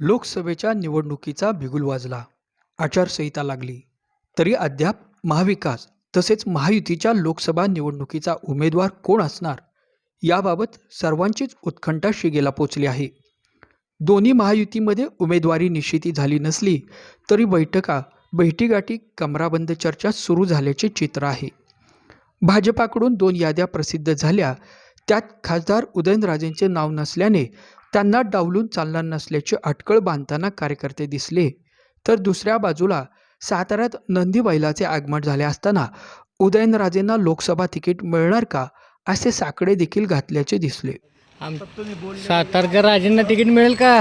लोकसभेच्या निवडणुकीचा बिगुल वाजला. आचारसंहिता लागली. तरी अद्याप महाविकास तसेच महायुतीच्या लोकसभा निवडणुकीचा उमेदवार कोण असणार? याबाबत सर्वांचीच उत्कंठा शिगेला पोचली आहे. दोन्ही महायुतीमध्ये उमेदवारी निश्चिती झाली नसली तरी बैठका बैठीगाठी कमराबंद चर्चा सुरू झाल्याचे चित्र आहे. भाजपाकडून दोन याद्या प्रसिद्ध झाल्या. त्यात खासदार उदयनराजेंचे नाव नसल्याने त्यांना डावलून चालणार नसल्याची अटकळ बांधताना कार्यकर्ते दिसले. तर दुसऱ्या बाजूला साताऱ्यात नंदी बैलाचे आगमन झाले असताना उदयनराजेंना लोकसभा तिकीट मिळणार का असे साकडे देखील घातल्याचे दिसले. सातारच्या राजांना तिकीट मिळेल का?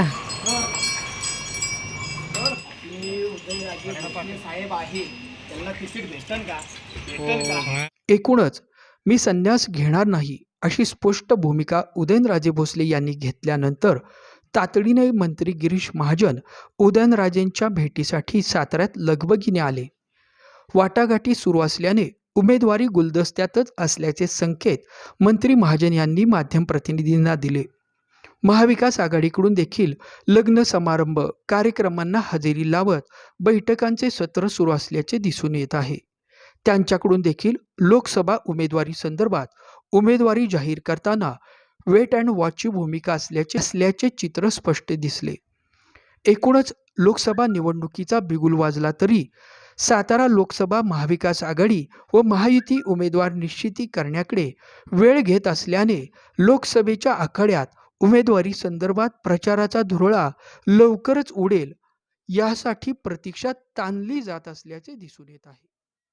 एकूणच मी संन्यास घेणार नाही. अशी स्पष्ट भूमिका उदयनराजे भोसले यांनी घेतल्यानंतर तातडीने मंत्री गिरीश महाजन उदयनराजेंच्या भेटीसाठी साताऱ्यात लगबगीने आले. वाटाघाटी सुरू असल्याने उमेदवारी गुलदस्त्यातच असल्याचे संकेत मंत्री महाजन यांनी माध्यम प्रतिनिधींना दिले. महाविकास आघाडीकडून देखील लग्न समारंभ कार्यक्रमांना हजेरी लावत बैठकांचे सत्र सुरू असल्याचे दिसून येत आहे. त्यांच्याकडून देखील लोकसभा उमेदवारी संदर्भात उमेदवारी जाहीर करताना वेट अँड वॉचची भूमिका असल्याचे असल्याचे चित्र स्पष्ट दिसले. एकूणच लोकसभा निवडणुकीचा बिगुल वाजला तरी सातारा लोकसभा महाविकास आघाडी व महायुती उमेदवार निश्चिती करण्याकडे वेळ घेत असल्याने लोकसभेच्या आखाड्यात उमेदवारी संदर्भात प्रचाराचा धुरळा लवकरच उडेल यासाठी प्रतीक्षा ताणली जात असल्याचे दिसून येत आहे.